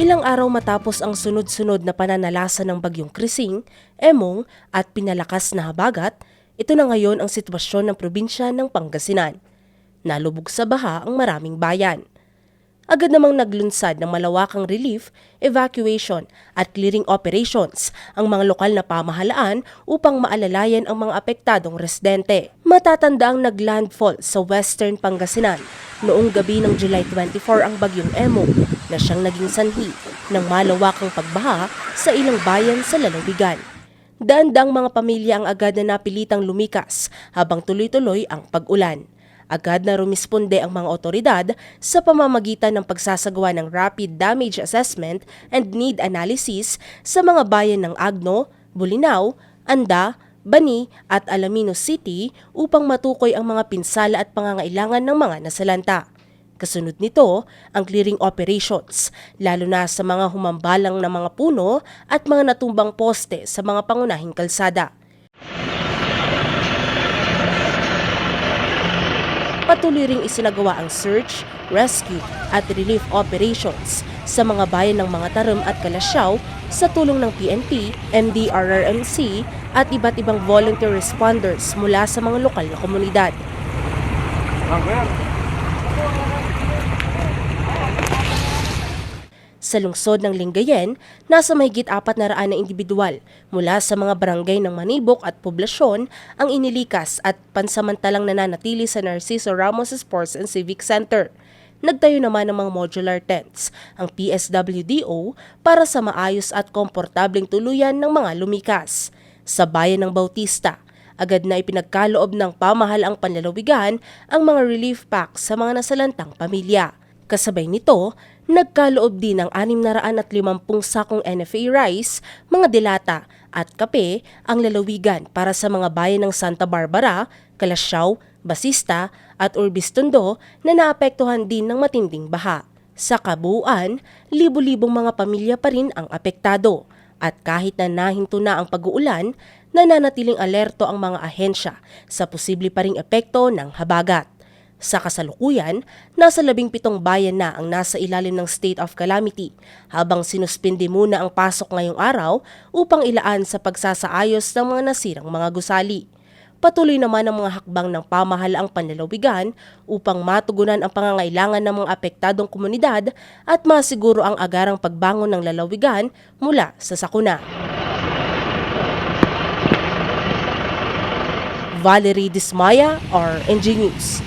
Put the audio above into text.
Ilang araw matapos ang sunod-sunod na pananalasa ng bagyong Krising, Emong at pinalakas na habagat, ito na ngayon ang sitwasyon ng probinsya ng Pangasinan. Nalubog sa baha ang maraming bayan. Agad namang naglunsad ng malawakang relief, evacuation at clearing operations ang mga lokal na pamahalaan upang maalalayan ang mga apektadong residente. Matatanda ang naglandfall sa western Pangasinan noong gabi ng July 24 ang bagyong Emo na siyang naging sanhi ng malawakang pagbaha sa ilang bayan sa lalawigan. Daan-daang mga pamilya ang agad na napilitang lumikas habang tuloy-tuloy ang pag-ulan. Agad na rumisponde ang mga otoridad sa pamamagitan ng pagsasagawa ng rapid damage assessment and need analysis sa mga bayan ng Agno, Bulinaw, Anda, Bani at Alamino City upang matukoy ang mga pinsala at pangangailangan ng mga nasalanta. Kasunod nito, ang clearing operations, lalo na sa mga humambalang na mga puno at mga natumbang poste sa mga pangunahing kalsada. Patuloy ring isinagawa ang search, rescue at relief operations sa mga bayan ng mga Tarum at Kalasyaw sa tulong ng PNP, MDRRMC at iba't ibang volunteer responders mula sa mga lokal na komunidad. Sa lungsod ng Lingayen, nasa mahigit apat na raan na individual mula sa mga barangay ng Manibok at poblasyon ang inilikas at pansamantalang nananatili sa Narciso Ramos Sports and Civic Center. Nagtayo naman ng mga modular tents ang PSWDO para sa maayos at komportableng tuluyan ng mga lumikas. Sa bayan ng Bautista, agad na ipinagkaloob ng pamahalaang panlalawigan ang mga relief packs sa mga nasalantang pamilya. Kasabay nito, nagkaloob din ng 650 sakong NFA rice, mga dilata at kape ang lalawigan para sa mga bayan ng Santa Barbara, Kalasyaw, Basista at Urbistondo na naapektuhan din ng matinding baha. Sa kabuuan, libo-libong mga pamilya pa rin ang apektado at kahit na nahinto na ang pag-uulan, nananatiling alerto ang mga ahensya sa posible pa ring epekto ng habagat. Sa kasalukuyan, nasa labing pitong bayan na ang nasa ilalim ng state of calamity habang sinuspindi muna ang pasok ngayong araw upang ilaan sa pagsasaayos ng mga nasirang mga gusali. Patuloy naman ang mga hakbang ng pamahalaang panlalawigan upang matugunan ang pangangailangan ng mga apektadong komunidad at masiguro ang agarang pagbangon ng lalawigan mula sa sakuna. Valerie Dismaya, RNG News.